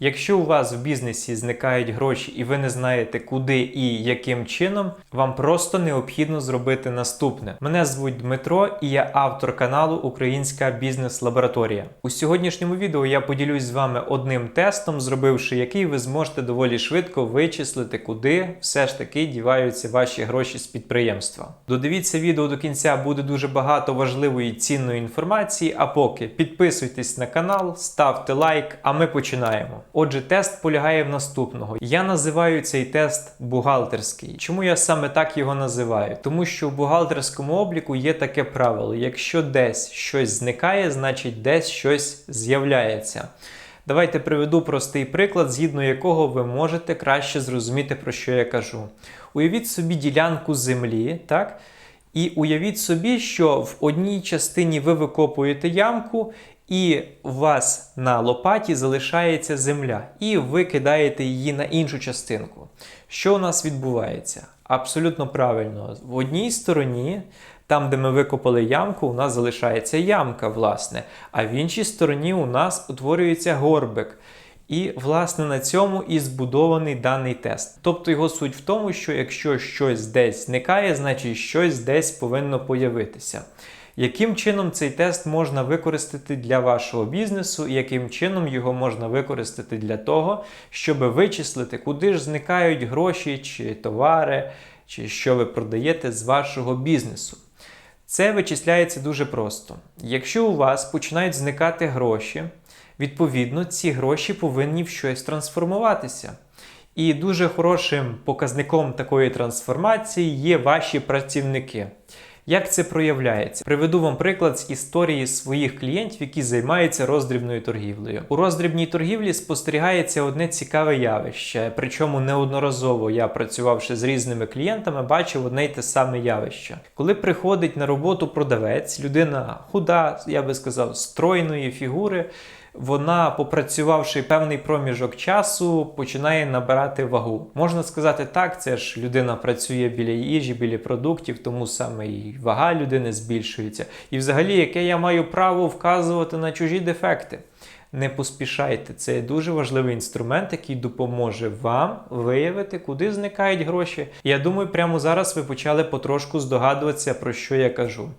Якщо у вас в бізнесі зникають гроші і ви не знаєте, куди і яким чином, вам просто необхідно зробити наступне. Мене звуть Дмитро і я автор каналу Українська бізнес-лабораторія. У сьогоднішньому відео я поділюсь з вами одним тестом, зробивши який ви зможете доволі швидко вичислити, куди все ж таки діваються ваші гроші з підприємства. Додивіться відео до кінця, буде дуже багато важливої цінної інформації. А поки підписуйтесь на канал, ставте лайк, а ми починаємо. Отже, тест полягає в наступного. Я називаю цей тест бухгалтерський. Чому я саме так його називаю? Тому що в бухгалтерському обліку є таке правило: якщо десь щось зникає, значить десь щось з'являється. Давайте приведу простий приклад, згідно якого ви можете краще зрозуміти, про що я кажу. Уявіть собі ділянку землі, так? І уявіть собі, що в одній частині ви викопуєте ямку, і у вас на лопаті залишається земля, і ви кидаєте її на іншу частинку. Що у нас відбувається? Абсолютно правильно. В одній стороні, там, де ми викопали ямку, у нас залишається ямка, власне, а в іншій стороні у нас утворюється горбик. І, власне, на цьому і збудований даний тест. Тобто його суть в тому, що якщо щось десь зникає, значить щось десь повинно появитися. Яким чином цей тест можна використати для вашого бізнесу, і яким чином його можна використати для того, щоб вичислити, куди ж зникають гроші чи товари, чи що ви продаєте з вашого бізнесу? Це вичисляється дуже просто. Якщо у вас починають зникати гроші, відповідно ці гроші повинні в щось трансформуватися. І дуже хорошим показником такої трансформації є ваші працівники. Як це проявляється? Приведу вам приклад з історії своїх клієнтів, які займаються роздрібною торгівлею. У роздрібній торгівлі спостерігається одне цікаве явище. Причому неодноразово я, працювавши з різними клієнтами, бачив одне й те саме явище. Коли приходить на роботу продавець, людина худа, я би сказав, стройної фігури. Вона, попрацювавши певний проміжок часу, починає набирати вагу. Можна сказати так, це ж людина працює біля їжі, біля продуктів, тому саме і вага людини збільшується. І взагалі, яке я маю право вказувати на чужі дефекти. Не поспішайте, це дуже важливий інструмент, який допоможе вам виявити, куди зникають гроші. Я думаю, прямо зараз ви почали потрошку здогадуватися, про що я кажу.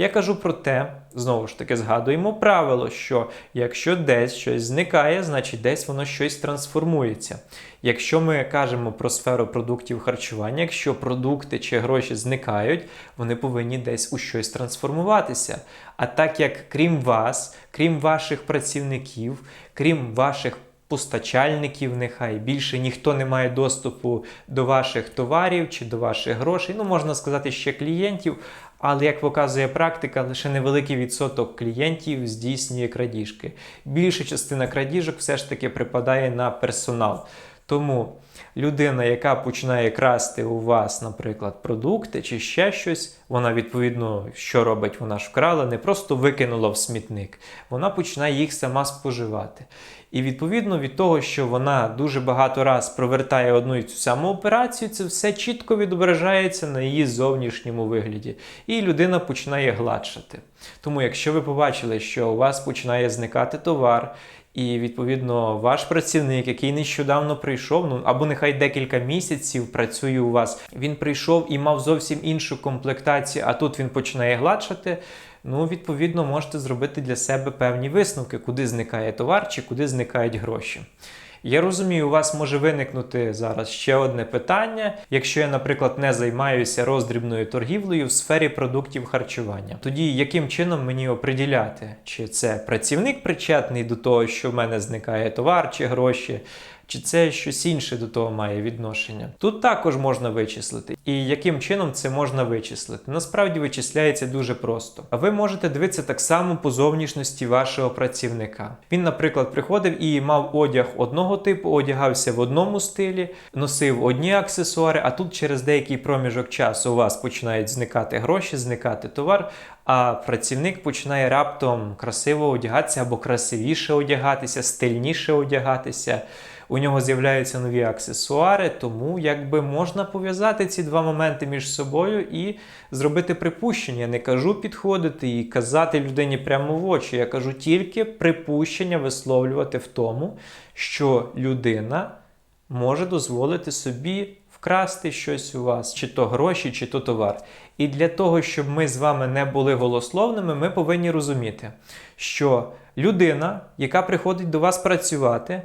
Я кажу про те, знову ж таки, згадуємо правило, що якщо десь щось зникає, значить десь воно щось трансформується. Якщо ми кажемо про сферу продуктів харчування, якщо продукти чи гроші зникають, вони повинні десь у щось трансформуватися. А так як крім вас, крім ваших працівників, крім ваших постачальників, нехай більше ніхто не має доступу до ваших товарів чи до ваших грошей, ну можна сказати, ще клієнтів. Але як показує практика, лише невеликий відсоток клієнтів здійснює крадіжки. Більша частина крадіжок все ж таки припадає на персонал. Тому людина, яка починає красти у вас, наприклад, продукти чи ще щось, вона відповідно, що робить, вона ж вкрала, не просто викинула в смітник, вона починає їх сама споживати. І відповідно від того, що вона дуже багато раз провертає одну і цю саму операцію, це все чітко відображається на її зовнішньому вигляді. І людина починає гладшати. Тому, якщо ви побачили, що у вас починає зникати товар, і відповідно ваш працівник, який нещодавно прийшов, ну або нехай декілька місяців працює у вас, він прийшов і мав зовсім іншу комплектацію, а тут він починає гладшати. Ну, відповідно, можете зробити для себе певні висновки, куди зникає товар чи куди зникають гроші. Я розумію, у вас може виникнути зараз ще одне питання. Якщо я, наприклад, не займаюся роздрібною торгівлею в сфері продуктів харчування, тоді яким чином мені оприділяти, чи це працівник причетний до того, що в мене зникає товар чи гроші, чи це щось інше до того має відношення? Тут також можна вичислити. І яким чином це можна вичислити? Насправді вичисляється дуже просто. А ви можете дивитися так само по зовнішності вашого працівника. Він, наприклад, приходив і мав одяг одного типу, одягався в одному стилі, носив одні аксесуари, а тут через деякий проміжок часу у вас починають зникати гроші, зникати товар. А працівник починає раптом красиво одягатися або красивіше одягатися, стильніше одягатися. У нього з'являються нові аксесуари, тому якби можна пов'язати ці два моменти між собою і зробити припущення. Я не кажу підходити і казати людині прямо в очі. Я кажу тільки припущення висловлювати в тому, що людина може дозволити собі вкрасти щось у вас, чи то гроші, чи то товар. І для того, щоб ми з вами не були голословними, ми повинні розуміти, що людина, яка приходить до вас працювати,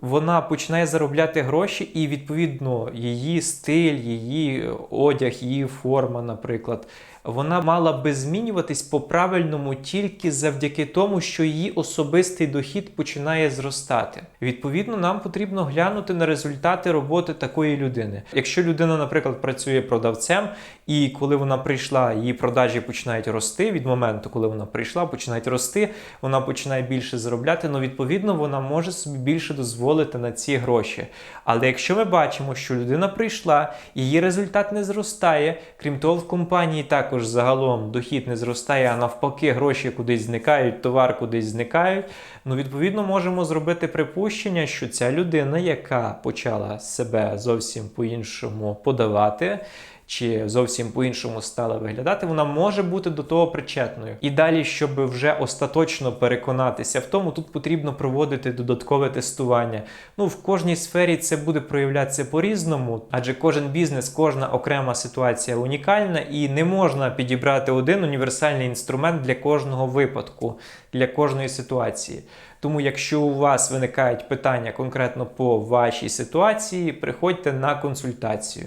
вона починає заробляти гроші, і відповідно її стиль, її одяг, її форма, наприклад, вона мала би змінюватись по правильному тільки завдяки тому, що її особистий дохід починає зростати. Відповідно, нам потрібно глянути на результати роботи такої людини. Якщо людина, наприклад, працює продавцем, і коли вона прийшла, її продажі починають рости від моменту, коли вона прийшла, починають рости, вона починає більше заробляти. Ну, відповідно, вона може собі більше дозволити на ці гроші. Але якщо ми бачимо, що людина прийшла, її результат не зростає, крім того, в компанії також загалом дохід не зростає, а навпаки, гроші кудись зникають, товар кудись зникають. Ну, відповідно, можемо зробити припущення, що ця людина, яка почала себе зовсім по-іншому подавати. Чи зовсім по-іншому стала виглядати, вона може бути до того причетною. І далі, щоб вже остаточно переконатися в тому, тут потрібно проводити додаткове тестування. Ну, в кожній сфері це буде проявлятися по-різному, адже кожен бізнес, кожна окрема ситуація унікальна, і не можна підібрати один універсальний інструмент для кожного випадку, для кожної ситуації. Тому, якщо у вас виникають питання конкретно по вашій ситуації, приходьте на консультацію.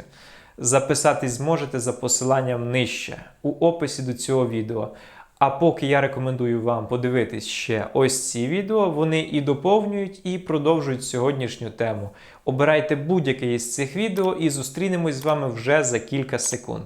Записатись зможете за посиланням нижче у описі до цього відео. А поки я рекомендую вам подивитись ще ось ці відео, вони і доповнюють, і продовжують сьогоднішню тему. Обирайте будь-яке із цих відео і зустрінемось з вами вже за кілька секунд.